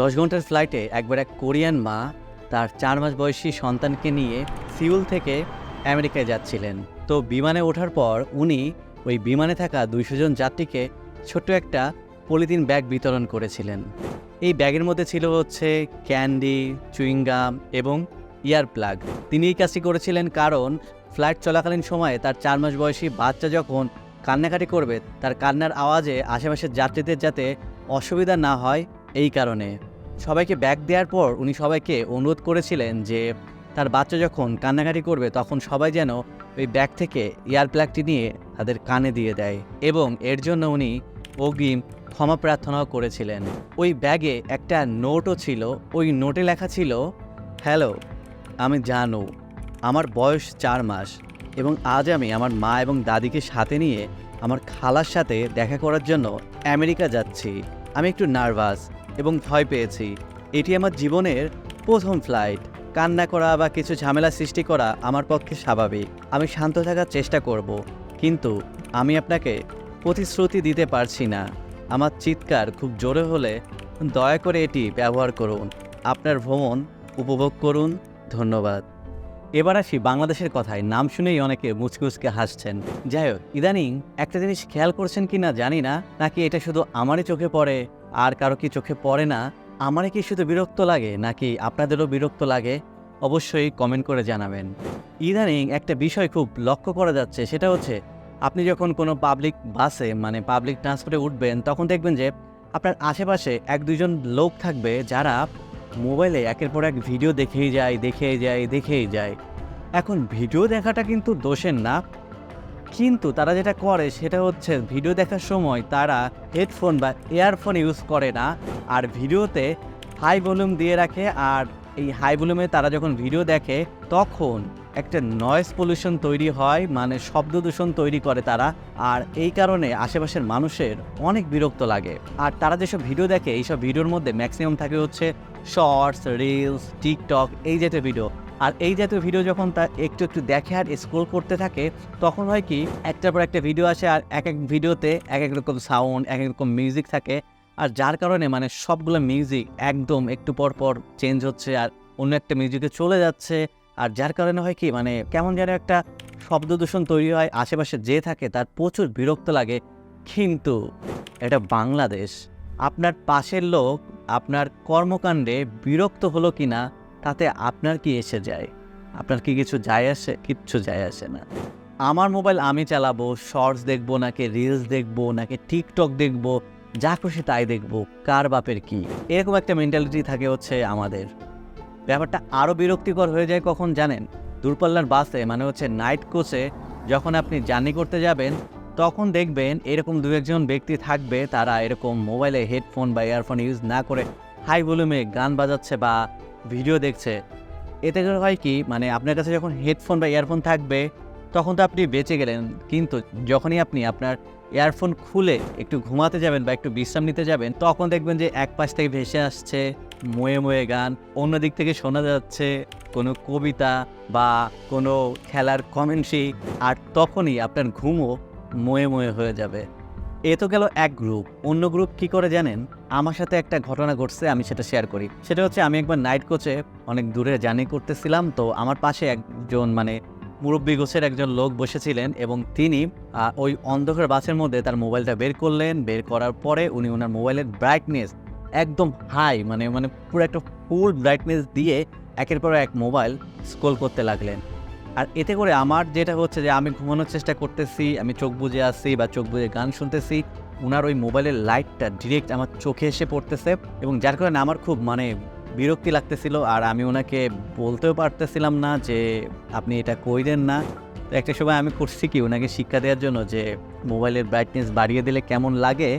দশ ঘণ্টার ফ্লাইটে একবার এক কোরিয়ান মা তার চার মাস বয়সী সন্তানকে নিয়ে সিউল থেকে আমেরিকায় যাচ্ছিলেন। তো বিমানে ওঠার পর উনি ওই বিমানে থাকা দুইশো জন যাত্রীকে ছোট্ট একটা পলিথিন ব্যাগ বিতরণ করেছিলেন। এই ব্যাগের মধ্যে ছিল হচ্ছে ক্যান্ডি, চুইংগাম এবং ইয়ার প্লাগ। তিনি এই কাজটি করেছিলেন কারণ ফ্লাইট চলাকালীন সময়ে তার চার মাস বয়সী বাচ্চা যখন কান্নাকাটি করবে, তার কান্নার আওয়াজে আশেপাশের যাত্রীদের যাতে অসুবিধা না হয় এই কারণে। সবাইকে ব্যাগ দেওয়ার পর উনি সবাইকে অনুরোধ করেছিলেন যে, তার বাচ্চা যখন কান্নাকাটি করবে, তখন সবাই যেন ওই ব্যাগ থেকে এয়ার প্লাগটি নিয়ে তাদের কানে দিয়ে দেয় এবং এর জন্য উনি অগ্রিম ক্ষমা প্রার্থনাও করেছিলেন। ওই ব্যাগে একটা নোটও ছিল, ওই নোটে লেখা ছিল হ্যালো আমি জানো, আমার বয়স চার মাস এবং আজ আমি আমার মা এবং দাদিকে সাথে নিয়ে আমার খালার সাথে দেখা করার জন্য আমেরিকা যাচ্ছি। আমি একটু নার্ভাস এবং ভয় পেয়েছি। এটি আমার জীবনের প্রথম ফ্লাইট। কান্না করা বা কিছু ঝামেলা সৃষ্টি করা আমার পক্ষে স্বাভাবিক। আমি শান্ত থাকার চেষ্টা করব, কিন্তু আমি আপনাকে প্রতিশ্রুতি দিতে পারছি না। আমার চিৎকার খুব জোরে হলে দয়া করে এটি ব্যবহার করুন। আপনার ভ্রমণ উপভোগ করুন। ধন্যবাদ। এবার আসি বাংলাদেশের কথায়। নাম শুনেই অনেকে মুচকুচকে হাসছেন। যাই হোক, ইদানিং একটা জিনিস খেয়াল করছেন কি না জানি না, নাকি এটা শুধু আমারই চোখে পড়ে? আর কারও কি চোখে পড়ে না? আমারই কি শুধু বিরক্ত লাগে, নাকি আপনাদেরও বিরক্ত লাগে? অবশ্যই কমেন্ট করে জানাবেন। ইদানিং একটা বিষয় খুব লক্ষ্য করা যাচ্ছে, সেটা হচ্ছে, আপনি যখন কোনো পাবলিক বাসে মানে পাবলিক ট্রান্সপোর্টে উঠবেন, তখন দেখবেন যে, আপনার আশেপাশে এক দুজন লোক থাকবে, যারা মোবাইলে একের পর এক ভিডিও দেখেই যায় দেখেই যায় দেখেই যায়। এখন ভিডিও দেখাটা কিন্তু দোষের না। কিন্তু তারা যেটা করে সেটা হচ্ছে ভিডিও দেখার সময় তারা হেডফোন বা ইয়ারফোন ইউজ করে না, আর ভিডিওতে হাই ভলিউম দিয়ে রাখে, আর এই হাই ভলিউমে তারা যখন ভিডিও দেখে তখন একটা নয়েজ পলিউশন তৈরি হয় মানে শব্দ দূষণ তৈরি করে তারা, আর এই কারণে আশেপাশের মানুষের অনেক বিরক্ত লাগে। আর তারা যেসব ভিডিও দেখে, এইসব ভিডিওর মধ্যে ম্যাক্সিমাম থাকে হচ্ছে শর্টস রিলস টিকটক এই জাতীয় ভিডিও। আর এই জাতীয় ভিডিও যখন তার একটু একটু দেখে আর স্ক্রোল করতে থাকে, তখন হয় কি, একটার পর একটা ভিডিও আসে আর এক এক ভিডিওতে এক এক রকম সাউন্ড এক এক রকম মিউজিক থাকে। আর যার কারণে মানে সবগুলো মিউজিক একদম একটু পর পর চেঞ্জ হচ্ছে আর অন্য একটা মিউজিকে চলে যাচ্ছে। আর যার কারণে হয় কি মানে কেমন যেন একটা শব্দ দূষণ তৈরি হয়, আশেপাশে যে থাকে তার প্রচুর বিরক্ত লাগে। কিন্তু এটা বাংলাদেশ। আপনার পাশের লোক আপনার কর্মকাণ্ডে বিরক্ত হলো কি না তাতে আপনার কি এসে যায়? আপনার কি কিছু যায় আসে? কিচ্ছু যায় আসে না। আমার মোবাইল আমি চালাবো, শর্টস দেখব নাকি রিলস দেখব, নাকি টিকটক দেখব, যা খুশি তাই দেখব, কার বাপের কি? এরকম একটা মেন্টালিটি থাকে হচ্ছে আমাদের। ব্যাপারটা আরও বিরক্তিকর হয়ে যায় কখন জানেন? দূরপাল্লার বাসে মানে হচ্ছে নাইট কোচে যখন আপনি জার্নি করতে যাবেন, তখন দেখবেন এরকম দু একজন ব্যক্তি থাকবে, তারা এরকম মোবাইলে হেডফোন বা ইয়ারফোন ইউজ না করে হাই ভলিউমে গান বাজাচ্ছে বা ভিডিও দেখছে, এতে হয় কি মানে আপনার কাছে যখন হেডফোন বা ইয়ারফোন থাকবে, তখন তো আপনি বেঁচে গেলেন। কিন্তু যখনই আপনি আপনার ইয়ারফোন খুলে একটু ঘুমাতে যাবেন বা একটু বিশ্রাম নিতে যাবেন, তখন দেখবেন যে এক পাশ থেকে ভেসে আসছে ময়ে ময়ে গান, অন্য দিক থেকে শোনা যাচ্ছে কোনো কবিতা বা কোনো খেলার কমেন্ট্রি আর তখনই আপনার ঘুমও ময়ে ময়ে হয়ে যাবে। এ তো গেল এক গ্রুপ। অন্য গ্রুপ কি করে জানেন? আমার সাথে একটা ঘটনা ঘটছে, আমি সেটা শেয়ার করি। সেটা হচ্ছে আমি একবার নাইট কোচে অনেক দূরে জার্নি করতেছিলাম, তো আমার পাশে একজন মানে মুরব্বী গোছের একজন লোক বসেছিলেন এবং তিনি ওই অন্ধকার বাসের মধ্যে তার মোবাইলটা বের করলেন। বের করার পরে উনি ওনার মোবাইলের ব্রাইটনেস একদম হাই মানে মানে পুরো একটা ফুল ব্রাইটনেস দিয়ে একের পর এক মোবাইল স্ক্রোল করতে লাগলেন। আর এতে করে আমার যেটা হচ্ছে যে আমি ঘুমানোর চেষ্টা করতেছি, আমি চোখ বুজে আসছি বা চোখ বুজে গান শুনতেছি ওনার ওই মোবাইলের লাইটটা ডিরেক্ট আমার চোখে এসে পড়তেছে এবং যার কারণে আমার খুব মানে বিরক্তি লাগতেছিল আর আমি ওনাকে বলতেও পারতেছিলাম না যে আপনি এটা কইরেন না। তো একটা সময় আমি করছি কি ওনাকে শিক্ষা দেওয়ার জন্য যে মোবাইলের ব্রাইটনেস বাড়িয়ে দিলে কেমন লাগে,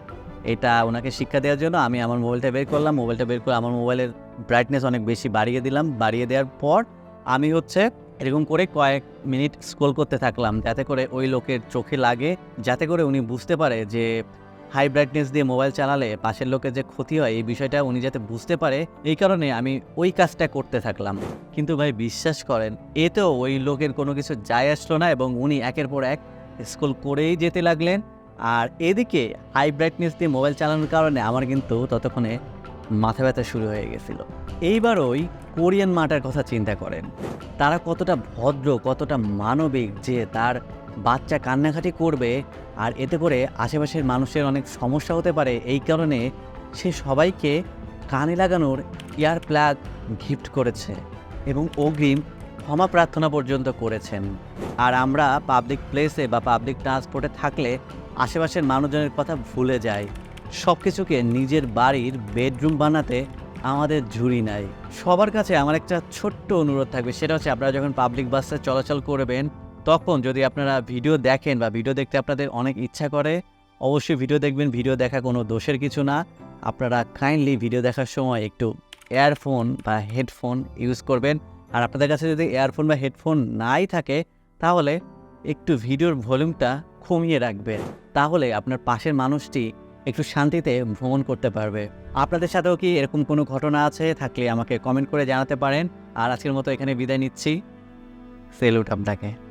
এটা ওনাকে শিক্ষা দেওয়ার জন্য আমি আমার মোবাইলটা বের করলাম, মোবাইলটা বের করে আমার মোবাইলের ব্রাইটনেস অনেক বেশি বাড়িয়ে দিলাম। বাড়িয়ে দেওয়ার পর আমি হচ্ছে এরকম করে কয়েক মিনিট স্ক্রোল করতে থাকলাম, যাতে করে ওই লোকের চোখে লাগে, যাতে করে উনি বুঝতে পারে যে হাই ব্রাইটনেস দিয়ে মোবাইল চালালে পাশের লোকের যে ক্ষতি হয়, এই বিষয়টা উনি যাতে বুঝতে পারে, এই কারণে আমি ওই কাজটা করতে থাকলাম। কিন্তু ভাই, বিশ্বাস করেন, এতেও ওই লোকের কোনো কিছু যায় আসলো না এবং উনি একের পর এক স্ক্রোল করেই যেতে লাগলেন। আর এদিকে হাই ব্রাইটনেস দিয়ে মোবাইল চালানোর কারণে আমার কিন্তু ততক্ষণে মাথা ব্যথা শুরু হয়ে গেছিল। এইবার ওই কোরিয়ান মাটার কথা চিন্তা করেন। তারা কতটা ভদ্র, কতটা মানবিক যে তার বাচ্চা কান্নাকাটি করবে আর এতে করে আশেপাশের মানুষের অনেক সমস্যা হতে পারে। এই কারণে সে সবাইকে কানে লাগানোর ইয়ার প্লাগ গিফট করেছে এবং অগ্রিম ক্ষমা প্রার্থনা পর্যন্ত করেছেন। আর আমরা পাবলিক প্লেসে বা পাবলিক ট্রান্সপোর্টে থাকলে আশেপাশের মানুষজনের কথা ভুলে যাই। সব কিছুকে নিজের বাড়ির বেডরুম বানাতে আমাদের ঝুড়ি নাই। সবার কাছে আমার একটা ছোট্ট অনুরোধ থাকবে, সেটা হচ্ছে আপনারা যখন পাবলিক বাসে চলাচল করবেন, তখন যদি আপনারা ভিডিও দেখেন বা ভিডিও দেখতে আপনাদের অনেক ইচ্ছা করে, অবশ্যই ভিডিও দেখবেন ভিডিও দেখা কোনো দোষের কিছু না। আপনারা কাইন্ডলি ভিডিও দেখার সময় একটু এয়ারফোন বা হেডফোন ইউজ করবেন। আর আপনাদের কাছে যদি এয়ারফোন বা হেডফোন নাই থাকে, তাহলে একটু ভিডিওর ভলিউমটা কমিয়ে রাখবেন। তাহলে আপনার পাশের মানুষটি একটু শান্তিতে ভ্রমণ করতে পারবে। আপনাদের সাথেও কি এরকম কোনো ঘটনা আছে? থাকলে আমাকে কমেন্ট করে জানাতে পারেন। আর আজকের মতো এখানে বিদায় নিচ্ছি। সেলুট আপনাকে।